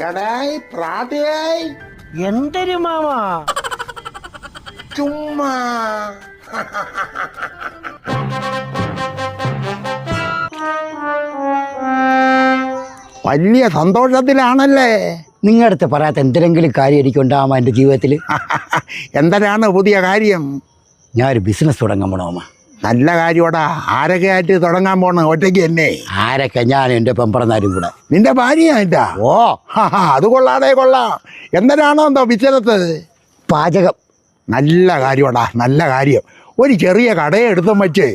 എടായ് പ്രാതയായി. എന്തൊരു മാമ? ചുമ്മാ. വലിയ സന്തോഷത്തിലാണല്ലേ? നിങ്ങളുടെ അടുത്ത് പറയാത്ത എന്തെങ്കിലും കാര്യം എനിക്ക് ഉണ്ടാവാമോ എന്റെ ജീവിതത്തിൽ എന്തരാണ് പുതിയ കാര്യം? ഞാനൊരു ബിസിനസ് തുടങ്ങാൻ പോണോമ നല്ല കാര്യോടാ. ആരൊക്കെ ആയിട്ട് തുടങ്ങാൻ പോണ? ഒറ്റയ്ക്ക് എന്നെ. ആരൊക്കെ? ഞാൻ എന്റെ പെമ്പറന്നാരും കൂടെ. നിന്റെ ഭാര്യയായിട്ടാ ഓ. അത് കൊള്ളാടേ കൊള്ളാം. എന്തരാണോ എന്തോ ബിസിനസ് പാചകം. നല്ല കാര്യോടാ നല്ല കാര്യം. ഒരു ചെറിയ കടയെടുത്തും വെച്ച്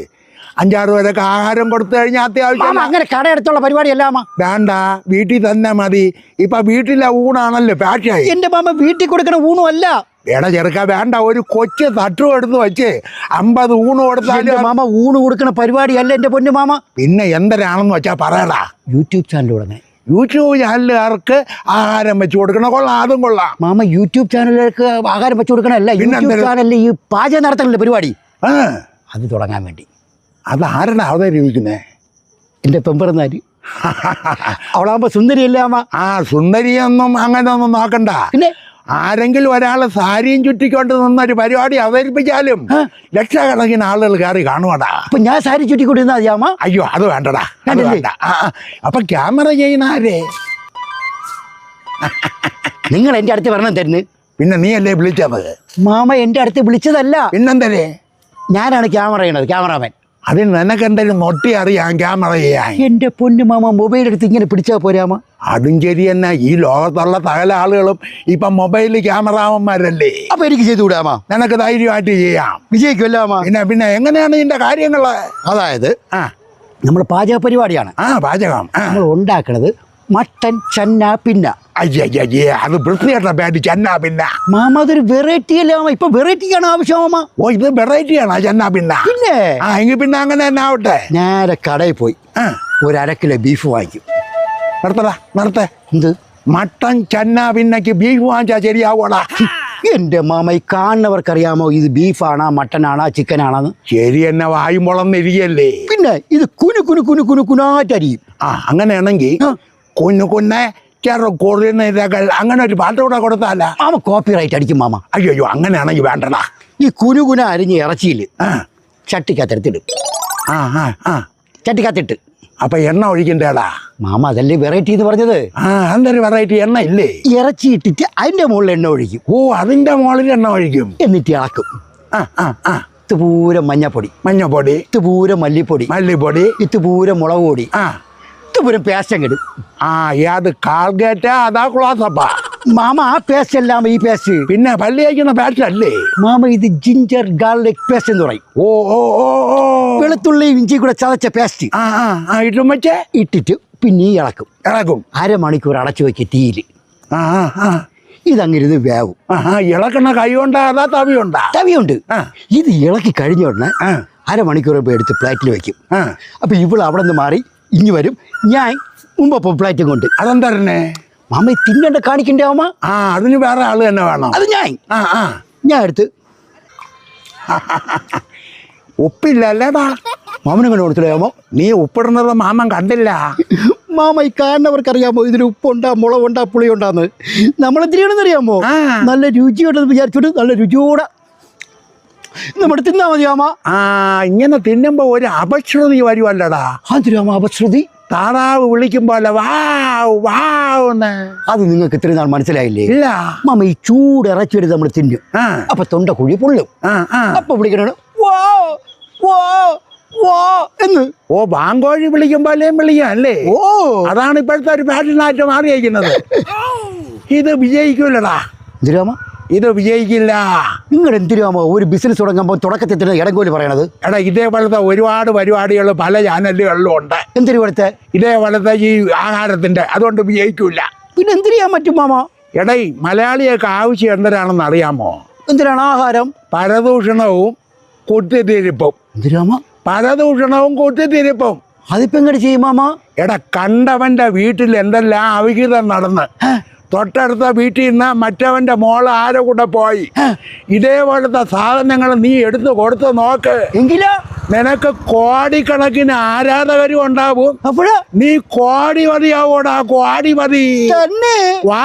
അഞ്ചാറ് പേരൊക്കെ ആഹാരം കൊടുത്തു കഴിഞ്ഞാൽ അത്യാവശ്യം അങ്ങനെ കടയെടുത്തുള്ള പരിപാടിയല്ല അല്ലാമ വേണ്ട വീട്ടിൽ തന്നെ മതി. ഇപ്പൊ വീട്ടിലെ ഊണാണല്ലോ പാഷായി എന്റെ മാമ വീട്ടിൽ കൊടുക്കണ ഊണും അല്ല. എട ചെറുക്ക വേണ്ട ഒരു കൊച്ചു തട്ടു എടുത്ത് വെച്ച്. അമ്പത് ഊണ് കൊടുത്താലും മാമ ഊണ് കൊടുക്കണ പരിപാടിയല്ല എന്റെ പൊന്നു മാമ. പിന്നെ എന്തരാണെന്ന് വെച്ചാ പറയടാ. യൂട്യൂബ് ചാനൽ തുടങ്ങി യൂട്യൂബ് ചാനലുകാർക്ക് ആഹാരം വെച്ചു കൊടുക്കണം കൊള്ളാം അതും കൊള്ളാം. മാമ യൂട്യൂബ് ചാനലുകൾക്ക് ആഹാരം വെച്ചു കൊടുക്കണല്ല പിന്നെ യൂട്യൂബ്? ചാനലിൽ ഈ പാചകം നടത്തണല്ലേ പരിപാടി. അത് തുടങ്ങാൻ വേണ്ടി. അത് ആരാണ് അവതരിപ്പിക്കുന്നേ എന്റെ പെമ്പറന്നാര്. അവളാകുമ്പോ സുന്ദരിയല്ലേ അമ്മ ആ സുന്ദരിയൊന്നും അങ്ങനെ ഒന്നും നോക്കണ്ട. പിന്നെ? ആരെങ്കിലും ഒരാളെ സാരിയും ചുറ്റിക്കൊണ്ട് നിന്നൊരു പരിപാടി അവതരിപ്പിച്ചാലും. ലക്ഷക്കണക്കിന് ആളുകൾ കയറി കാണുവാടാ. അപ്പൊ ഞാൻ സാരി ചുറ്റിക്കൊണ്ടിരുന്നാ മതി അമ്മ. അയ്യോ അത് വേണ്ടടാ അത് വേണ്ട. അപ്പൊ ക്യാമറ ചെയ്യുന്ന ആരേ നിങ്ങൾ എന്റെ അടുത്ത് വരണം തരുന്നു പിന്നെ നീ അല്ലേ വിളിച്ചത്? മാമ എന്റെ അടുത്ത് വിളിച്ചതല്ല. പിന്നെന്തരേ? ഞാനാണ് ക്യാമറ ചെയ്യണത് ക്യാമറാമാൻ. അതിന് നിനക്ക് എന്തെങ്കിലും നൊട്ടി അറിയാം ക്യാമറ ചെയ്യാൻ. എന്റെ പൊന്നു മാമ മൊബൈൽ എടുത്ത് ഇങ്ങനെ പിടിച്ചാൽ പോരാമ അതും ശരി തന്നെ. ഈ ലോകത്തുള്ള സകല ആളുകളും ഇപ്പം മൊബൈൽ ക്യാമറാമന്മാരല്ലേ അപ്പൊ എനിക്ക് ചെയ്തു വിടാമ നിനക്ക് ധൈര്യമായിട്ട് ചെയ്യാം. വിജയിക്കുമല്ലോ പിന്നെ പിന്നെ എങ്ങനെയാണ് ഇതിന്റെ കാര്യങ്ങൾ? അതായത് ആ. നമ്മൾ പാചക പരിപാടിയാണ്. ആ പാചകം. നമ്മൾ ഉണ്ടാക്കണത് മട്ടൻ ചന്ന പിന്ന. അയ്യേ അയ്യേ, അത് വൃത്തിയായിട്ട പേടി ചെന്നാ പിന്നെ. മാമ അതൊരു വെറൈറ്റി അല്ലേ മാമ? ഇപ്പൊ വെറൈറ്റിക്കാണ് ആവശ്യം മാമ? ഓ ഇത് വെറൈറ്റിയാണോ ചന്ന പിന്നെ. പിന്നെ? ആ എങ്കിൽ പിന്നെ അങ്ങനെ തന്നെ ആവട്ടെ. നേരെ കടയിൽ പോയി. ഒരു അര കിലോ ബീഫ് വാങ്ങിക്കും. നിർത്തടാ നിർത്തേ. എന്ത്? മട്ടൻ ചന്ന പിന്നക്ക് ബീഫ് വാങ്ങിച്ചാ ശരിയാവോടാ. എന്റെ മാമ ഈ കാണുന്നവർക്കറിയാമോ ഇത് ബീഫാണോ മട്ടനാണോ ചിക്കനാണെന്ന് ശരി എന്നെ വായും മുളന്നിരിക്കല്ലേ. പിന്നെ ഇത് കുനു കുനു കുനു കുനു കുനാറ്റരിയും. ആ അങ്ങനെയാണെങ്കിൽ. കുഞ്ഞു കുന്നെ ചെറു കുറുനിരകൾ അങ്ങനെ ഒരു പാട്ട് കൂടെ കൊടുത്താല? മാമ കോപ്പി റൈറ്റ് അടിക്കും മാമ. അയ്യോ അങ്ങനെയാണെങ്കിൽ വേണ്ടടാ. ഈ കുനു കുന അരിഞ്ഞ് ഇറച്ചിയിൽ ചട്ടിക്കകത്തെടുത്തിടും. ആ ആ ആ. ചട്ടിക്കകത്തിട്ട്. അപ്പൊ എണ്ണ ഒഴിക്കണ്ടേടാ? മാമ അതല്ലേ വെറൈറ്റി എന്ന് പറഞ്ഞത്? ആ എന്തൊരു വെറൈറ്റി എണ്ണ ഇല്ലേ? ഇറച്ചി ഇട്ടിട്ട് അതിന്റെ മുകളിൽ എണ്ണ ഒഴിക്കും. ഓ അതിന്റെ മുകളിൽ എണ്ണ ഒഴിക്കും. എന്നിട്ട് ഇളക്കും. ആ ആ ആ. ഇത്തുപൂരം മഞ്ഞപ്പൊടി. മഞ്ഞപ്പൊടി. ഇത്തുപൂരം മല്ലിപ്പൊടി. മല്ലിപ്പൊടി. ഇത്തുപൂരം മുളക് പൊടി. ആ. ഇത്തുപൂരം പേസ്റ്റ് അങ്ങിടും ആ അത് കാൽഗേറ്റ അതാ ക്ലോസപ്പ. മാമ ആ പേസ്റ്റ് ഈ പേസ്റ്റ് പിന്നെ പള്ളി കഴിക്കുന്ന പേസ്റ്റ് അല്ലേ? മാമ ഇത് ജിഞ്ചർ ഗാർലിക് പേസ്റ്റ് എന്ന് പറയും. ഓ ഓ ഓ വെളുത്തുള്ളി ഇഞ്ചി കൂടെ ചതച്ച പേസ്റ്റ് ആ ആ ഇട്ടും വെച്ചേ ഇട്ടിട്ട് പിന്നെ ഈ ഇളക്കും. ഇളക്കും. അരമണിക്കൂർ അടച്ചു വെക്കുക തീയിൽ. ആ ഇതങ്ങിരുന്ന് വേവും. ഇളക്കണ കൈ കൊണ്ടാ അതാ തവിയുണ്ട്? ആ. ഇത് ഇളക്കി കഴിഞ്ഞ ഉടനെ അരമണിക്കൂർ എടുത്ത് പ്ലേറ്റിൽ വെക്കും. അപ്പൊ ഇവൾ അവിടെ നിന്ന് മാറി ഇനി വരും. ഞാൻ മുമ്പ് പ്ലേറ്റും കൊണ്ട്. അതെന്താ പറഞ്ഞേ? മാമ തിന്നണ്ട കാണിക്കണ്ടേ അമ്മ ആ അതിന് വേറെ ആൾ തന്നെ വേണം. അത് ഞാൻ. ആ ആ. ഞാൻ എടുത്ത്. ഉപ്പില്ല അല്ലേടാ മാമനെ കൊണ്ട് കൊടുത്തില്ലേ നീ ഉപ്പിടുന്നത് മാമൻ കണ്ടില്ല. മാമ ഈ കാണുന്നവർക്കറിയാമോ ഇതിന് ഉപ്പുണ്ടാ മുളകുണ്ടാ പുളിയുണ്ടാന്ന്. അറിയാമോ നല്ല രുചിയുണ്ടെന്ന് വിചാരിച്ചിട്ട് നല്ല രുചിയോടെ നമ്മുടെ തിന്നാ മതി മാമ. ആ ഇങ്ങനെ തിന്നുമ്പോ ഒരു അപശ്രുതി വരുമല്ലടാ അതിരാമ അപശ്രുതി? താറാവ് വിളിക്കുമ്പോലെ വാവ് വാവെന്ന്. അത് നിങ്ങൾക്ക് ഇത്രയും നാൾ മനസ്സിലായില്ലേ? ഇല്ല. മാമ ഈ ചൂട് ഇറച്ചിയെടുത്ത് നമ്മൾ തിന്നും. അപ്പൊ തൊണ്ട കുഴി പൊള്ളും. അപ്പൊ വിളിക്കണ വാ വാ വാ എന്ന്. ഓ ബാങ്കോഴി വിളിക്കുമ്പോലേം വിളിക്കാം അല്ലേ? ഓ. അതാണ് ഇപ്പോഴത്തെ ഒരു ഫാഷനായിട്ട് മാറിയിരിക്കുന്നത്. ഇത് വിജയിക്കൂലടാ. എന്തിരാമ ഇത് വിജയിക്കില്ല. നിങ്ങൾ എന്തിനാമോ ഒരു ബിസിനസ് തുടങ്ങുമ്പോൾ തുടക്കത്തിൽ തന്നെ ഇടങ്കോലി പറയണത്? എടാ ഇതേപോലത്തെ ഒരുപാട് പരിപാടികൾ പല ചാനലുകളിലും ഉണ്ട്. എന്തിനു ഇതേ ഇതേപോലത്തെ ഈ ആഹാരത്തിന്റെ അതുകൊണ്ട് വിജയിക്കൂല. പിന്നെ എന്തിനാ പറ്റും മാമോ? എടൈ മലയാളിയൊക്കെ ആവശ്യം എന്തരാണെന്ന് അറിയാമോ? എന്തിനാണ് ആഹാരം? പരദൂഷണവും കുത്തിത്തിരിപ്പും. എന്തിനാമോ പരദൂഷണവും കുത്തിത്തിരിപ്പും. അതിപ്പോ എങ്ങനെ ചെയ്യും മാമ? എടാ കണ്ടവന്റെ വീട്ടിൽ എന്തെല്ലാം അവിഹിതം നടന്ന് തൊട്ടടുത്ത വീട്ടിൽ നിന്ന് മറ്റവന്റെ മോൾ ആരോ കൂടെ പോയി? ഇതേപോലത്തെ സാധനങ്ങൾ നീ എടുത്തു കൊടുത്ത് നോക്ക്. എങ്കിലോ? നിനക്ക് കോടിക്കണക്കിന് ആരാധകരും ഉണ്ടാവും. അപ്പോഴ നീ കോടി മതിയാവൂടാ കോടി മതി. തന്നെ? വാ.